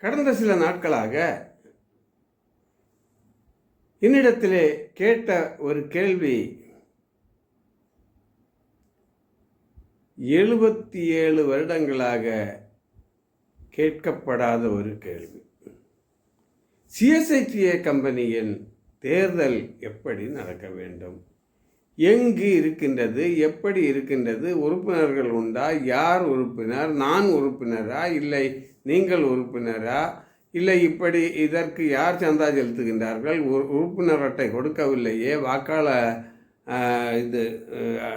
கடந்த சில நாட்களாக என்னிடத்திலே கேட்ட ஒரு கேள்வி எழுபத்தி ஏழு வருடங்களாக கேட்கப்படாத ஒரு கேள்வி. சிஎஸ்ஐடிஏ கம்பெனியின் தேர்தல் எப்படி நடக்க வேண்டும்? எங்கு இருக்கின்றது எப்படி இருக்கின்றது உறுப்பினர்கள் உண்டா யார் உறுப்பினர் நான் உறுப்பினரா இல்லை நீங்கள் உறுப்பினரா இல்லை இப்படி இதற்கு யார் சந்தா செலுத்துகின்றார்கள் உறுப்பினர் அட்டை கொடுக்கவில்லையே வாக்காளர் இது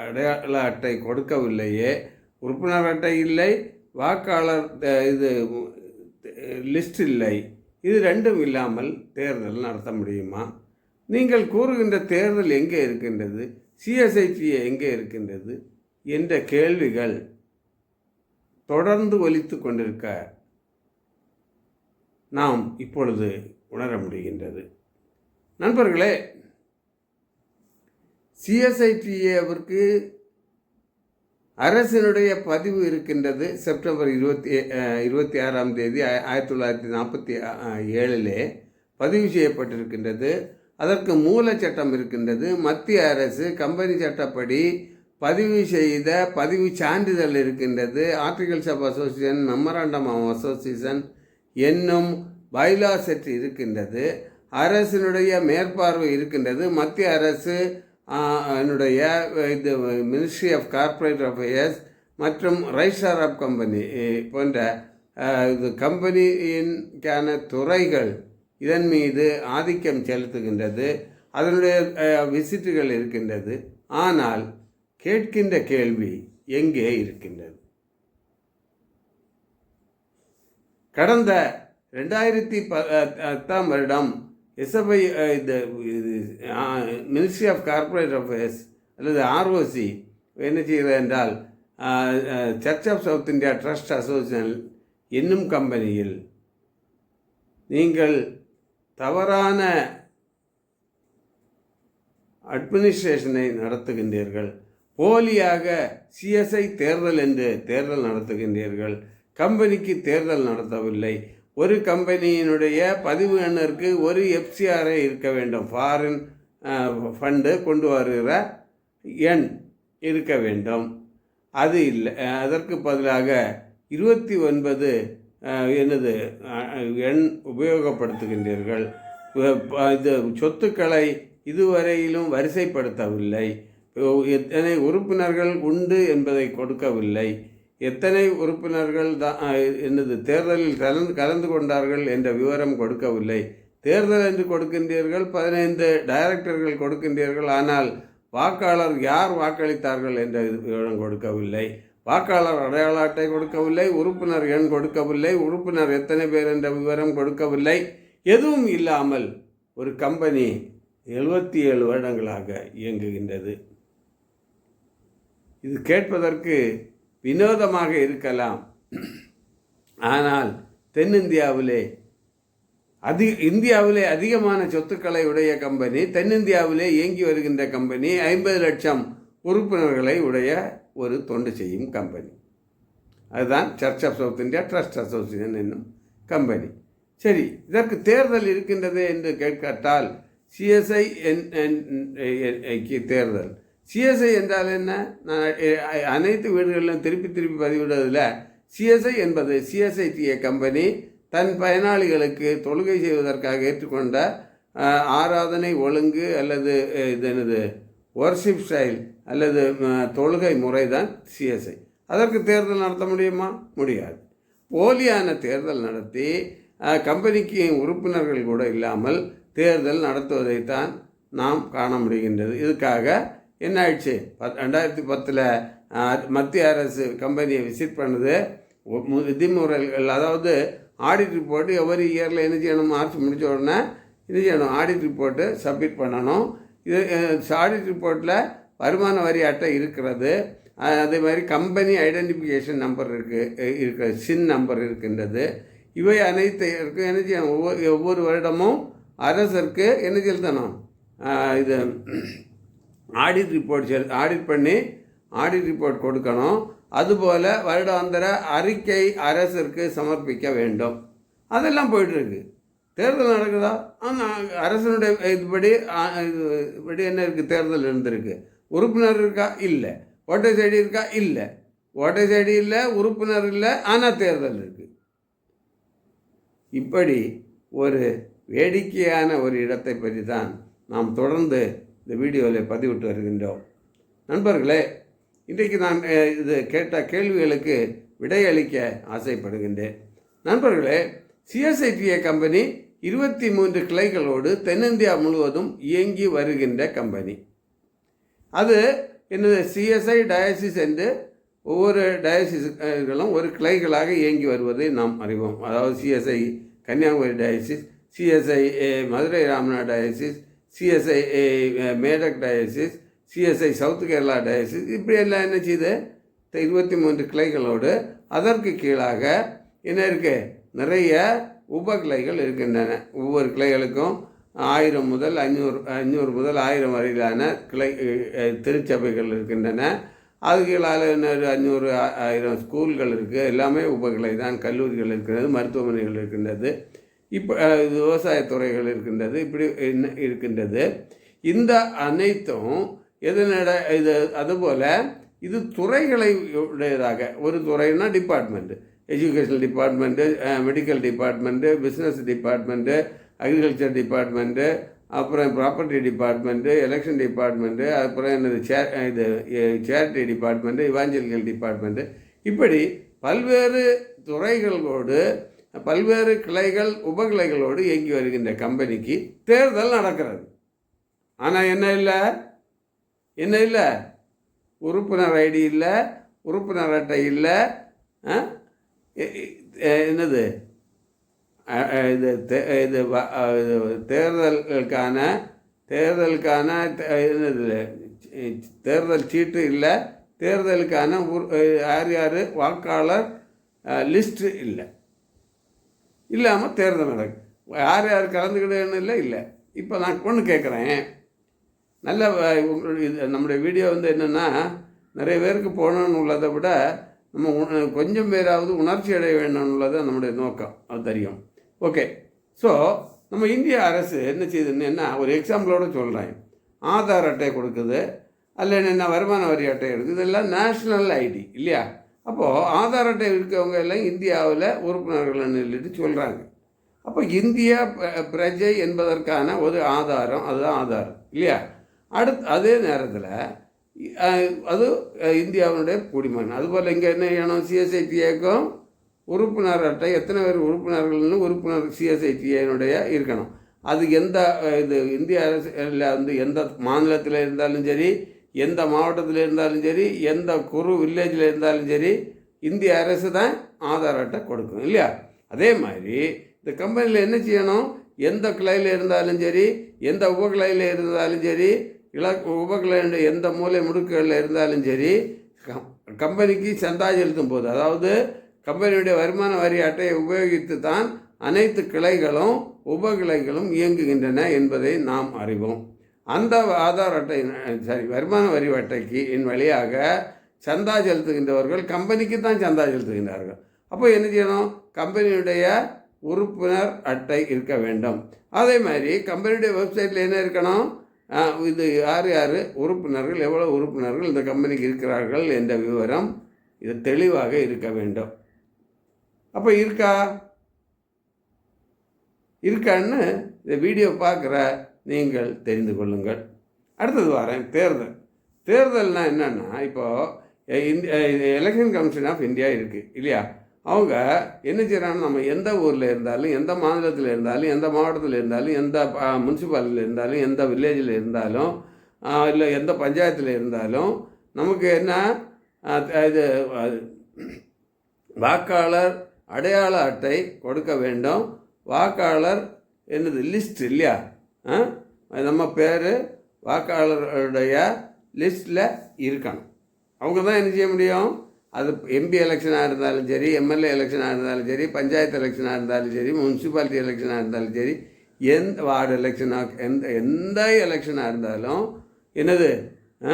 அடையாள அட்டை கொடுக்கவில்லையே உறுப்பினர் அட்டை இல்லை வாக்காளர் இது லிஸ்ட் இல்லை இது ரெண்டும் இல்லாமல் தேர்தல் நடத்த முடியுமா? நீங்கள் கூறுகின்ற தேர்தல் எங்கே இருக்கின்றது? சிஎஸ்ஐடி எங்கே இருக்கின்றது என்ற கேள்விகள் தொடர்ந்து ஒலித்து கொண்டிருக்க நாம் இப்பொழுது உணர முடிகின்றது. நண்பர்களே சிஎஸ்ஐடிஏவிற்கு அரசினுடைய பதிவு இருக்கின்றது செப்டம்பர் இருபத்தி இருபத்தி ஆறாம் தேதி ஆயிரத்தி தொள்ளாயிரத்தி நாற்பத்தி ஏழிலே பதிவு செய்யப்பட்டிருக்கின்றது. அதற்கு மூல சட்டம் இருக்கின்றது. மத்திய அரசு கம்பெனி சட்டப்படி பதிவு செய்த பதிவு சான்றிதழ் இருக்கின்றது. Articles of association memorandum of association என்னும் பைலா செட் இருக்கின்றது. அரசினுடைய மேற்பார்வை இருக்கின்றது. மத்திய அரசு என்னுடைய இது மினிஸ்ட்ரி ஆஃப் கார்ப்பரேட் அஃபேர்ஸ் மற்றும் ரைஸ்டார் ஆஃப் கம்பெனி போன்ற இது கம்பெனியின்கான துறைகள் இதன் மீது ஆதிக்கம் செலுத்துகின்றது அதனுடைய விசிட்டுகள் இருக்கின்றது. ஆனால் கேட்கின்ற கேள்வி எங்கே இருக்கின்றது? கடந்த ரெண்டாயிரத்தி ப பத்தாம் வருடம் எஸ்எஃப்ஐ இது மினிஸ்ட்ரி ஆஃப் கார்ப்பரேட் அஃபேர்ஸ் அல்லது ஆர்ஓசி என்ன செய்கிறது என்றால் church of south India trust association என்னும் கம்பெனியில் நீங்கள் தவறான அட்மினிஸ்ட்ரேஷனை நடத்துகின்றீர்கள். போலியாக சிஎஸ்ஐ தேர்தல் என்று தேர்தல் நடத்துகின்றீர்கள். கம்பெனிக்கு தேர்தல் நடத்தவில்லை. ஒரு கம்பெனியினுடைய பதிவு எண்ணிற்கு ஒரு எஃப்சிஆரை இருக்க வேண்டும். ஃபாரின் ஃபண்டு கொண்டு வருகிற எண் இருக்க வேண்டும். அது இல்லை. அதற்கு பதிலாக இருபத்தி ஒன்பது என்னது? எண் உபயோகப்படுத்துகின்றீர்கள். இது சொத்துக்களை இதுவரையிலும் வரிசைப்படுத்தவில்லை. எத்தனை உறுப்பினர்கள் உண்டு என்பதை கொடுக்கவில்லை. எத்தனை உறுப்பினர்கள் தான் என்னது தேர்தலில் கலந்து கலந்து கொண்டார்கள் என்ற விவரம் கொடுக்கவில்லை. தேர்தல் என்று கொடுக்கின்றீர்கள் பதினைந்து டைரக்டர்கள் கொடுக்கின்றீர்கள் ஆனால் வாக்காளர் யார் வாக்களித்தார்கள் என்ற விவரம் கொடுக்கவில்லை. வாக்காளர் அடையாள அட்டை கொடுக்கவில்லை உறுப்பினர் எண் கொடுக்கவில்லை உறுப்பினர் எத்தனை பேர் என்ற விவரம் கொடுக்கவில்லை. எதுவும் இல்லாமல் ஒரு கம்பெனி எழுபத்தி ஏழு வருடங்களாக இயங்குகின்றது. இது கேட்பதற்கு வினோதமாக இருக்கலாம். ஆனால் தென்னிந்தியாவிலே அதி இந்தியாவிலே அதிகமான சொத்துக்களை உடைய கம்பெனி தென்னிந்தியாவிலே இயங்கி வருகின்ற கம்பெனி ஐம்பது லட்சம் உறுப்பினர்களை உடைய ஒரு தொண்டு செய்யும் கம்பெனி அதுதான் church of south India trust association என்னும் கம்பெனி சரி இதற்கு தேர்தல் இருக்கின்றது என்று கேட்கட்டால் சிஎஸ்ஐ தேர்தல். சிஎஸ்ஐ என்றால் என்ன? நான் அனைத்து வீடுகளிலும் திருப்பி திருப்பி பதிவிடுவதில் சிஎஸ்ஐ என்பது சிஎஸ்ஐடிஏ கம்பெனி தன் பயனாளிகளுக்கு தொழுகை செய்வதற்காக ஏற்றுக்கொண்ட ஆராதனை ஒழுங்கு அல்லது இது என்னது? ஒர்ஷிப் ஸ்டைல் அல்லது தொழுகை முறை தான் சிஎஸ்ஐ அதற்கு தேர்தல் நடத்த முடியுமா? முடியாது. போலியான தேர்தல் நடத்தி கம்பெனிக்கு உறுப்பினர்கள் கூட இல்லாமல் தேர்தல் நடத்துவதைத்தான் நாம் காண முடிகின்றது. இதுக்காக என்ன ஆயிடுச்சு பத் ரெண்டாயிரத்தி பத்தில் மத்திய அரசு கம்பெனியை விசிட் பண்ணுது விதிமுறைகள் அதாவது ஆடிட் ரிப்போர்ட்டு எவ்வரி இயரில் என்ன செய்யணும் மார்ச் முடித்த உடனே என்ன செய்யணும் ஆடிட் ரிப்போர்ட்டு சப்மிட் பண்ணணும். இது ஆடிட் ரிப்போர்ட்டில் வருமான வரி அட்டை இருக்கிறது. அதே மாதிரி கம்பெனி ஐடென்டிஃபிகேஷன் நம்பர் இருக்குது இருக்க சின் நம்பர் இருக்கின்றது. இவை அனைத்திற்கும் என்ன செய்யணும் ஒவ்வொரு ஒவ்வொரு வருடமும் அரசருக்கு என்ன செலுத்தணும் இது ஆடிட் ரிப்போர்ட் செல் ஆடிட் பண்ணி ஆடிட் ரிப்போர்ட் கொடுக்கணும். அதுபோல் வருடாந்திர அறிக்கை அரசிற்கு சமர்ப்பிக்க வேண்டும். அதெல்லாம் போயிட்டுருக்கு தேர்தல் நடக்குதா? ஆனால் அரசனுடைய இதுபடி இது இப்படி என்ன இருக்குது தேர்தல் இருந்திருக்கு உறுப்பினர் இருக்கா? இல்லை. ஓட்டர்ஸ் ஐடி இருக்கா? இல்லை. ஓட்டர்ஸ் ஐடி இல்லை உறுப்பினர் இல்லை ஆனால் தேர்தல் இருக்குது இப்படி ஒரு வேடிக்கையான ஒரு இடத்தை பற்றி தான் நாம் தொடர்ந்து இந்த வீடியோவில் பதிவிட்டு வருகின்றோம். நண்பர்களே இன்றைக்கு நான் இது கேட்ட கேள்விகளுக்கு விடையளிக்க ஆசைப்படுகின்றேன். நண்பர்களே சிஎஸ்ஐடிஏ கம்பெனி இருபத்தி மூன்று கிளைகளோடு தென்னிந்தியா முழுவதும் இயங்கி வருகின்ற கம்பெனி. அது என்னது சிஎஸ்ஐ டயாசிஸ் என்று ஒவ்வொரு டயாசிஸ்களும் ஒரு கிளைகளாக இயங்கி வருவதை நாம் அறிவோம். அதாவது CSI Kanyakumari diocese CSI Madurai Ramanath diocese CSI Medak diocese CSI south Kerala diocese இப்படி எல்லாம் என்ன செய்யுது இருபத்தி மூன்று கிளைகளோடு அதற்கு கீழாக என்ன இருக்குது நிறைய உபகிளைகள் இருக்கின்றன. ஒவ்வொரு கிளைகளுக்கும் ஆயிரம் முதல் ஐநூறு ஐநூறு முதல் ஆயிரம் வரையிலான கிளை திருச்சபைகள் இருக்கின்றன. அது கீழால் இன்னொரு அஞ்சூறு ஆயிரம் ஸ்கூல்கள் இருக்குது எல்லாமே உபகிளை தான். கல்லூரிகள் இருக்கின்றது மருத்துவமனைகள் இருக்கின்றது. இப்போ விவசாயத்துறைகள் இருக்கின்றது. இப்படி என்ன இருக்கின்றது. இந்த அனைத்தும் எதனட இது அதுபோல் இது துறைகளை உடையதாக. ஒரு துறைன்னா department educational department medical department business department agriculture department அப்புறம் ப்ராப்பர்ட்டி டிபார்ட்மெண்ட்டு எலெக்ஷன் டிபார்ட்மெண்ட்டு அப்புறம் என்னது சே இது சேரிட்டி டிபார்ட்மெண்ட்டு இவாஞ்சலிக்கல் டிபார்ட்மெண்ட்டு. இப்படி பல்வேறு துறைகளோடு பல்வேறு கிளைகள் உபகிளைகளோடு இயங்கி வருகின்ற கம்பெனிக்கு தேர்தல் நடக்கிறது. ஆனால் என்ன இல்லை? என்ன இல்லை? உறுப்பினர் ஐடி இல்லை உறுப்பினர் அட்டை இல்லை என்னது? இது தே- இது தேர்தலுக்கான தேர்தலுக்கான என்னது? தேர்தல் சீட்டு இல்லை. தேர்தலுக்கான யார் யார்? வாக்காளர் லிஸ்ட்டு இல்லை. இல்லாமல் தேர்தல் நடக்கு. யார் யார் கலந்துக்கிடுன்னு இல்லை இல்லை. இப்போ நான் ஒன்று கேட்குறேன் நல்ல உங்களுடைய நம்முடைய வீடியோ வந்து என்னென்னா நிறைய பேருக்கு போகணுன்னு உள்ளதை விட நம்ம உண- கொஞ்சம் பேராவது உணர்ச்சி அடைய வேண்டும்னு நம்முடைய நோக்கம். அது தெரியும். ஓகே ஸோ நம்ம இந்திய அரசு என்ன செய்யுதுன்னு என்ன ஒரு எக்ஸாம்பிளோடு சொல்கிறேன் ஆதார் அட்டை கொடுக்குது அல்ல என்ன வருமான வரி அட்டை இருக்குது இதெல்லாம் நேஷ்னல் ஐடி இல்லையா? அப்போது ஆதார் அட்டை இருக்கவங்க எல்லாம் இந்தியாவில் உறுப்பினர்கள் சொல்லிட்டு சொல்கிறாங்க அப்போ இந்தியா ப- பிரஜை என்பதற்கான ஒரு ஆதாரம் அதுதான் ஆதாரம் இல்லையா? அடுத்து அதே நேரத்தில் அது அஹ், இந்தியாவினுடைய குடிமகன் அதுபோல் இங்கே என்ன செய்யணும் சிஎஸ்ஐடிஏக்கும் உறுப்பினர் அட்டை எத்தனை பேர் உறுப்பினர்கள்னு உறுப்பினர் சிஎஸ்ஐடிஏனுடைய இருக்கணும் அது எந்த இது இந்திய அரசில் வந்து எந்த மாநிலத்தில் இருந்தாலும் சரி எந்த மாவட்டத்தில் இருந்தாலும் சரி எந்த குறு வில்லேஜில் இருந்தாலும் சரி இந்திய அரசு தான் ஆதார் அட்டை கொடுக்கும் இல்லையா அதே மாதிரி இந்த கம்பெனியில் என்ன செய்யணும் எந்த கிளையில் இருந்தாலும் சரி எந்த உபகிளையில் இருந்தாலும் சரி இலக்கு உபகிளையுடைய எந்த மூலை முடுக்குகளில் இருந்தாலும் சரி கம் கம்பெனிக்கு சந்தா செலுத்தும் போது அதாவது கம்பெனியுடைய வருமான வரி அட்டையை உபயோகித்து தான் அனைத்து கிளைகளும் உபகிளைகளும் இயங்குகின்றன என்பதை நாம் அறிவோம். அந்த ஆதார் அட்டை சாரி வருமான வரி அட்டைக்கு என் வழியாக சந்தா செலுத்துகின்றவர்கள் கம்பெனிக்கு தான் சந்தா செலுத்துகின்றார்கள். அப்போ என்ன செய்யணும்? கம்பெனியுடைய உறுப்பினர் அட்டை இருக்க வேண்டும். அதே மாதிரி கம்பெனியுடைய வெப்சைட்டில் என்ன இருக்கணும்? இது யார் யார்? உறுப்பினர்கள் எவ்வளோ உறுப்பினர்கள் இந்த கம்பெனிக்கு இருக்கிறார்கள் என்ற விவரம் இது தெளிவாக இருக்க வேண்டும். அப்போ இருக்கா? இருக்கான்னு இந்த வீடியோ பார்க்குற நீங்கள் தெரிந்து கொள்ளுங்கள். அடுத்தது வரேன் தேர்தல். தேர்தல்னால் என்னென்னா இப்போது இந்திய எலெக்ஷன் கமிஷன் ஆஃப் இந்தியா இருக்குது இல்லையா? அவங்க என்ன செய்கிறாங்கன்னா நம்ம எந்த ஊரில் இருந்தாலும் எந்த மாநிலத்தில் இருந்தாலும் எந்த மாவட்டத்தில் இருந்தாலும் எந்த முனிசிபாலிட்டியில் இருந்தாலும் எந்த வில்லேஜில் இருந்தாலும் இல்லை எந்த பஞ்சாயத்தில் இருந்தாலும் நமக்கு என்ன இது வாக்காளர் அடையாள அட்டை கொடுக்க வேண்டும். வாக்காளர் என்னது? லிஸ்ட் இல்லையா? நம்ம பேர் வாக்காளருடைய லிஸ்ட்டில் இருக்கணும். அவங்க தான் என்ன செய்ய முடியும்? அது எம்பி எலெக்ஷனாக இருந்தாலும் சரி எம்எல்ஏ எலெக்ஷனாக இருந்தாலும் சரி பஞ்சாயத்து எலெக்ஷனாக இருந்தாலும் சரி முனிசிபாலிட்டி எலெக்ஷனாக இருந்தாலும் சரி எந்த வார்டு எலெக்ஷனாக எந்த எந்த எலெக்ஷனாக இருந்தாலும் என்னது? ஆ?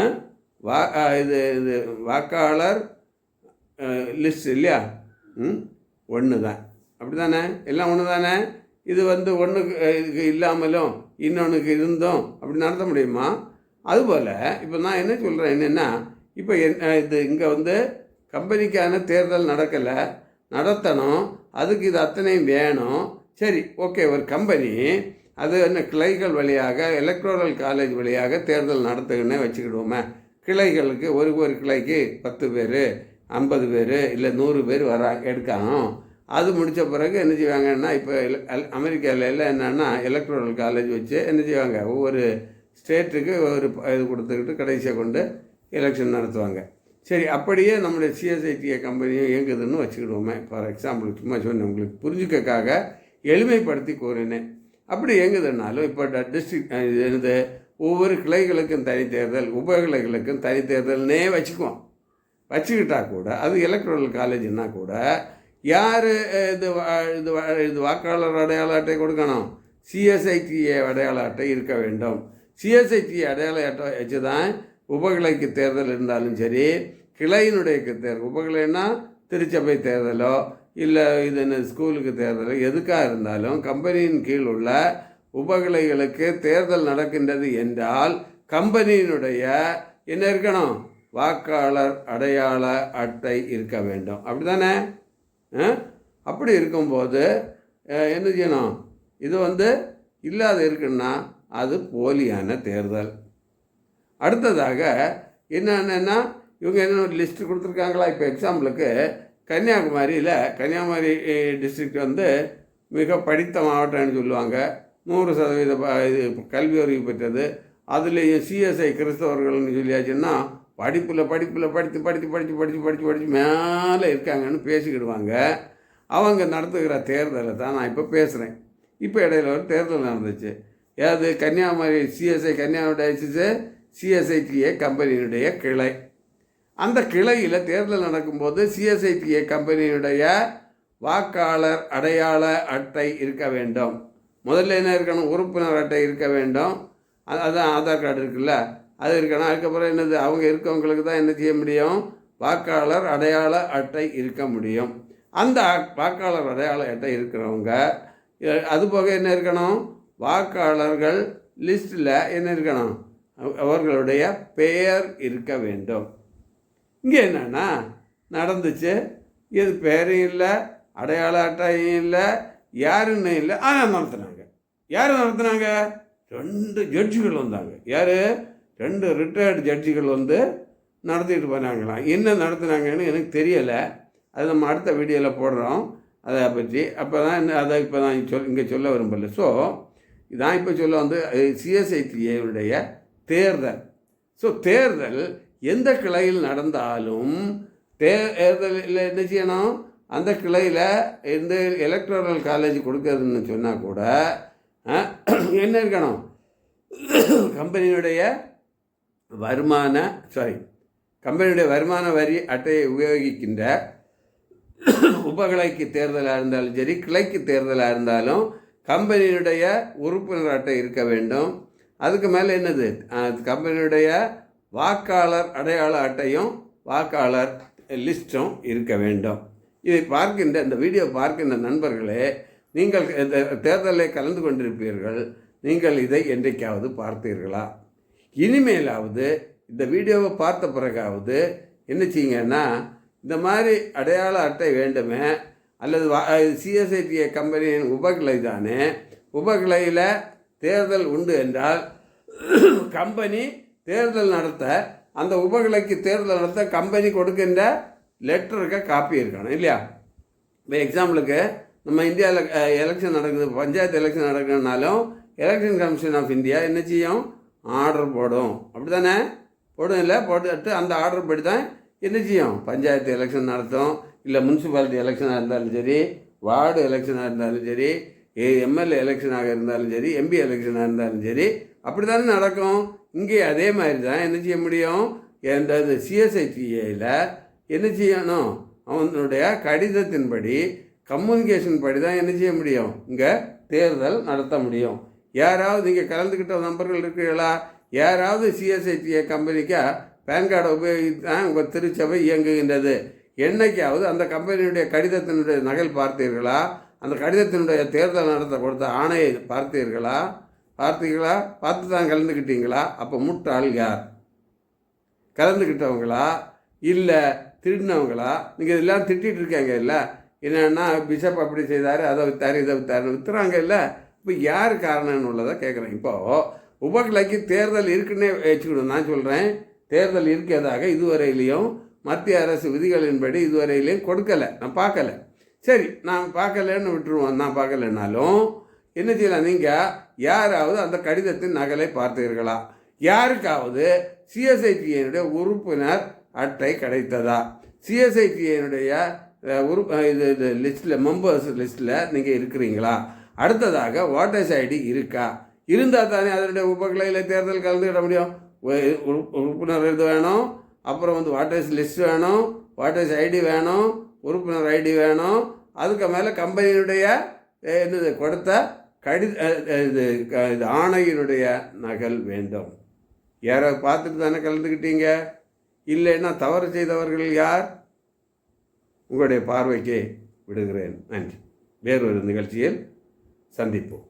வா இது இது வாக்காளர் லிஸ்ட் இல்லையா? ம்? ஒன்று தான் அப்படி தானே எல்லாம் ஒன்று தானே இது வந்து ஒன்றுக்கு இல்லாமலும் இன்னொன்றுக்கு இருந்தும் அப்படி நடத்த முடியுமா? அதுபோல் இப்போ நான் என்ன சொல்கிறேன் என்னென்னா இப்போ என் இது இங்கே வந்து கம்பெனிக்கான தேர்தல் நடக்கலை நடத்தணும் அதுக்கு இது அத்தனையும் வேணும். சரி ஓகே ஒரு கம்பெனி அது என்ன கிளைகள் வழியாக எலக்ட்ரோரல் காலேஜ் வழியாக தேர்தல் நடத்துகன்னே வச்சுக்கிடுவோமே. கிளைகளுக்கு ஒரு ஒரு கிளைக்கு பத்து பேர் ஐம்பது பேர் இல்லை நூறு பேர் வர எடுக்கணும். அது முடித்த பிறகு என்ன செய்வாங்கன்னா இப்போ அமெரிக்காவில் எல்லாம் என்னென்னா எலக்ட்ரோரல் காலேஜ் வச்சு என்ன செய்வாங்க ஒவ்வொரு ஸ்டேட்டுக்கு ஒரு இது கொடுத்துக்கிட்டு கடைசியாக கொண்டு எலெக்ஷன் நடத்துவாங்க. சரி அப்படியே நம்முடைய சிஎஸ்ஐடிஏ கம்பெனியும் இயங்குதுன்னு வச்சுக்கிடுவோமே. ஃபார் எக்ஸாம்பிள் சும்மா சொன்னேன் உங்களுக்கு புரிஞ்சுக்கக்காக எளிமைப்படுத்தி கூறினேன். அப்படி இயங்குதுனாலும் இப்போ டிஸ்ட்ரிக்ட் இது ஒவ்வொரு கிளைகளுக்கும் தனித்தேர்தல் உபகிளைகளுக்கும் தனித்தேர்தல்னே வச்சுக்குவோம். வச்சுக்கிட்டா கூட அது எலக்ட்ரல் காலேஜ்னா கூட யார் இது வா- இது இது வாக்காளர் அடையாள அட்டை கொடுக்கணும்? சிஎஸ்ஐடிஏ அடையாள அட்டை இருக்க வேண்டும். சிஎஸ்ஐடி அடையாள அட்டை வச்சு தான் உபகிளைக்கு தேர்தல் இருந்தாலும் சரி கிளையினுடைய தேர்தல். உபகிளைன்னா திருச்சபை தேர்தலோ இல்லை இது என்ன ஸ்கூலுக்கு தேர்தலோ எதுக்காக இருந்தாலும் கம்பெனியின் கீழ் உள்ள உபகிளைகளுக்கு தேர்தல் நடக்கின்றது என்றால் கம்பெனியினுடைய என்ன இருக்கணும்? வாக்காளர் அடையாள அட்டை இருக்க வேண்டும். அப்படி தானே அப்படி இருக்கும்போது என்ன செய்யணும்? இது வந்து இல்லாத இருக்குன்னா அது போலியான தேர்தல். அடுத்ததாக என்னென்னா இவங்க என்ன ஒரு லிஸ்ட்டு கொடுத்துருக்காங்களா? இப்போ எக்ஸாம்பிளுக்கு கன்னியாகுமரியில் கன்னியாகுமரி டிஸ்ட்ரிக்ட் வந்து மிக படித்த மாவட்டம்னு சொல்லுவாங்க. நூறு சதவீத இது கல்வி அறிவு பெற்றது. அதுலேயும் சிஎஸ்ஐ கிறிஸ்தவர்கள்னு சொல்லியாச்சுன்னா படிப்பில் படிப்பில் படித்து படித்து படித்து படித்து படித்து படித்து மேலே இருக்காங்கன்னு பேசிக்கிடுவாங்க. அவங்க நடத்துகிற தேர்தலை தான் நான் இப்போ பேசுகிறேன் இப்போ இடையில ஒரு தேர்தல் நடந்துச்சு. ஏது? கன்னியாகுமரி சிஎஸ்ஐ கன்னியாகுமரி சிஎஸ்ஐடிஏ கம்பெனியினுடைய கிளை. அந்த கிளையில் தேர்தல் நடக்கும்போது சிஎஸ்ஐடிஏ கம்பெனியுடைய வாக்காளர் அடையாள அட்டை இருக்க வேண்டும். முதல்ல என்ன இருக்கணும்? உறுப்பினர் அட்டை இருக்க வேண்டும். அது- அதான் ஆதார் கார்டு இருக்குல்ல அது இருக்கணும். அதுக்கப்புறம் என்னது? அவங்க இருக்கவங்களுக்கு தான் என்ன செய்ய முடியும்? வாக்காளர் அடையாள அட்டை இருக்க முடியும். அந்த வாக்காளர் அடையாள அட்டை இருக்கிறவங்க அதுபோக என்ன இருக்கணும்? வாக்காளர்கள் லிஸ்ட்டில் என்ன இருக்கணும்? அவர்களுடைய பெயர் இருக்க வேண்டும். இங்கே என்னன்னா நடந்துச்சு. இது பேரும் இல்லை அடையாள அட்டையும் இல்லை யாருன்னு இல்லை ஆனால் நடத்துனாங்க யார் நடத்துனாங்க ரெண்டு ஜட்ஜிகள் வந்தாங்க. யார்? ரெண்டு ரிட்டையர்டு ஜட்ஜிகள் வந்து நடத்திட்டு போனாங்களாம். என்ன நடத்துனாங்கன்னு எனக்கு தெரியலை. அது நம்ம அடுத்த வீடியோவில் போடுறோம். அதை பற்றி. அப்போ தான் அதை இப்போ தான் சொல் இங்கே சொல்ல விரும்பல. ஸோ நான் இப்போ சொல்ல வந்து சிஎஸ்ஐடிஏவுடைய தேர்தல். ஸோ தேர்தல் எந்த கிளையில் நடந்தாலும் தேர்தலில் என்ன செய்யணும்? அந்த கிளையில் எந்த எலக்ட்ரல் காலேஜ் கொடுக்கறதுன்னு சொன்னால் கூட என்ன இருக்கணும்? கம்பெனியுடைய வருமான சாரி கம்பெனியுடைய வருமான வரி அட்டையை உபயோகிக்கின்ற உபகிளைக்கு தேர்தலாக இருந்தாலும் சரி கிளைக்கு தேர்தலாக இருந்தாலும் கம்பெனியுடைய உறுப்பினர் அட்டை இருக்க வேண்டும். அதுக்கு மேலே என்னது? கம்பெனியுடைய வாக்காளர் அடையாள அட்டையும் வாக்காளர் லிஸ்ட்டும் இருக்க வேண்டும். இதை பார்க்கின்ற இந்த வீடியோ பார்க்கின்ற நண்பர்களே நீங்கள் இந்த தேர்தலில் கலந்து கொண்டிருப்பீர்கள். நீங்கள் இதை என்றைக்காவது பார்த்தீர்களா? இனிமேலாவது இந்த வீடியோவை பார்த்த பிறகாவது என்ன செய்யுங்கன்னா இந்த மாதிரி அடையாள அட்டை வேண்டுமே அல்லது சிஎஸ்ஐடிஏ கம்பெனியின் உபகிளை தானே உபகிளையில் தேர்தல் உண்டு என்றால் கம்பெனி தேர்தல் நடத்த அந்த உபகிளைக்கு தேர்தல் நடத்த கம்பெனி கொடுக்கின்ற லெட்டருக்கு காப்பி இருக்கணும் இல்லையா? இப்போ எக்ஸாம்பிளுக்கு நம்ம இந்தியாவில் எலெக்ஷன் நடக்குது பஞ்சாயத்து எலெக்ஷன் நடக்குதுனாலும் எலெக்ஷன் கமிஷன் ஆஃப் இந்தியா என்ன செய்யும்? ஆர்டர் போடும். அப்படி தானே போடும் இல்லை போட்டுட்டு அந்த ஆர்டர் படி தான் என்ன செய்யும்? பஞ்சாயத்து எலெக்ஷன் நடத்தும். இல்லை முனிசிபாலிட்டி எலெக்ஷனாக இருந்தாலும் சரி வார்டு எலெக்ஷனாக இருந்தாலும் சரி எம்எல்ஏ எலெக்ஷனாக இருந்தாலும் சரி எம்பி எலெக்ஷனாக இருந்தாலும் சரி அப்படி தானே நடக்கும்? இங்கே அதே மாதிரி தான் என்ன செய்ய முடியும்? எந்த சிஎஸ்ஐடிஏயில் என்ன செய்யணும்? அவனுடைய கடிதத்தின்படி கம்யூனிகேஷன் படி தான் என்ன செய்ய முடியும்? இங்கே தேர்தல் நடத்த முடியும். யாராவது இங்கே கலந்துக்கிட்ட நம்பர்கள் இருக்கீங்களா யாராவது சிஎஸ்ஐடிஏ கம்பெனிக்கா பேன் கார்டை உபயோகித்து தான் உங்கள் திருச்சபை இயங்குகின்றது. என்னைக்காவது அந்த கம்பெனியுடைய கடிதத்தினுடைய நகல் பார்த்தீர்களா? அந்த கடிதத்தினுடைய தேர்தல் நடத்த கொடுத்த ஆணையை பார்த்தீர்களா? பார்த்தீங்களா பார்த்து தான் கலந்துக்கிட்டீங்களா அப்போ முட்டாள் யார்? கலந்துக்கிட்டவங்களா இல்லை திருடினவங்களா? நீங்கள் இதெல்லாம் திட்டிகிட்டு இருக்காங்க இல்லை? என்னென்னா பிஷப் அப்படி செய்தார் அதை வித்தார் இதை வித்தார்னு வித்துறாங்க இல்லை? இப்போ யார் காரணம்னு உள்ளதை கேட்குறேன் இப்போது உபகலைக்கு தேர்தல் இருக்குன்னே வச்சுக்கணும். நான் சொல்கிறேன் தேர்தல் இருக்கிறதாக இதுவரையிலையும் மத்திய அரசு விதிகளின்படி இதுவரையிலையும் கொடுக்கலை. நான் பார்க்கல. சரி நான் பார்க்கலன்னு விட்டுருவோம். நான் பார்க்கலைன்னாலும் என்ன செய்யலாம் நீங்கள் யாராவது அந்த கடிதத்தின் நகலை பார்த்தீர்களா? யாருக்காவது சிஎஸ்ஐடியினுடைய உறுப்பினர் அட்டை கிடைத்ததா? சிஎஸ்ஐடியினுடைய உறுப்பு இது இது லிஸ்ட்டில் மெம்பர்ஸ் லிஸ்ட்டில் நீங்கள் இருக்கிறீங்களா? அடுத்ததாக ஓட்டர்ஸ் ஐடி இருக்கா? இருந்தால் தானே அதனுடைய உபகலையில் தேர்தல் கலந்துக்கிட முடியும். உ- உறுப்பினர் இது வேணும். அப்புறம் வந்து வாட்டர்ஸ் லிஸ்ட் வேணும். வாட்டர்ஸ் ஐடி வேணும். உறுப்பினர் ஐடி வேணும். அதுக்கு மேலே கம்பெனியினுடைய என்னது கொடுத்த கடி இது க- இது ஆணையினுடைய நகல் வேண்டும். யாரோ பார்த்துட்டு தானே கலந்துக்கிட்டீங்க? இல்லைன்னா தவறு செய்தவர்கள் யார்? உங்களுடைய பார்வைக்கு விடுகிறேன். நன்றி. வேறொரு நிகழ்ச்சியில் சந்திப்போம்.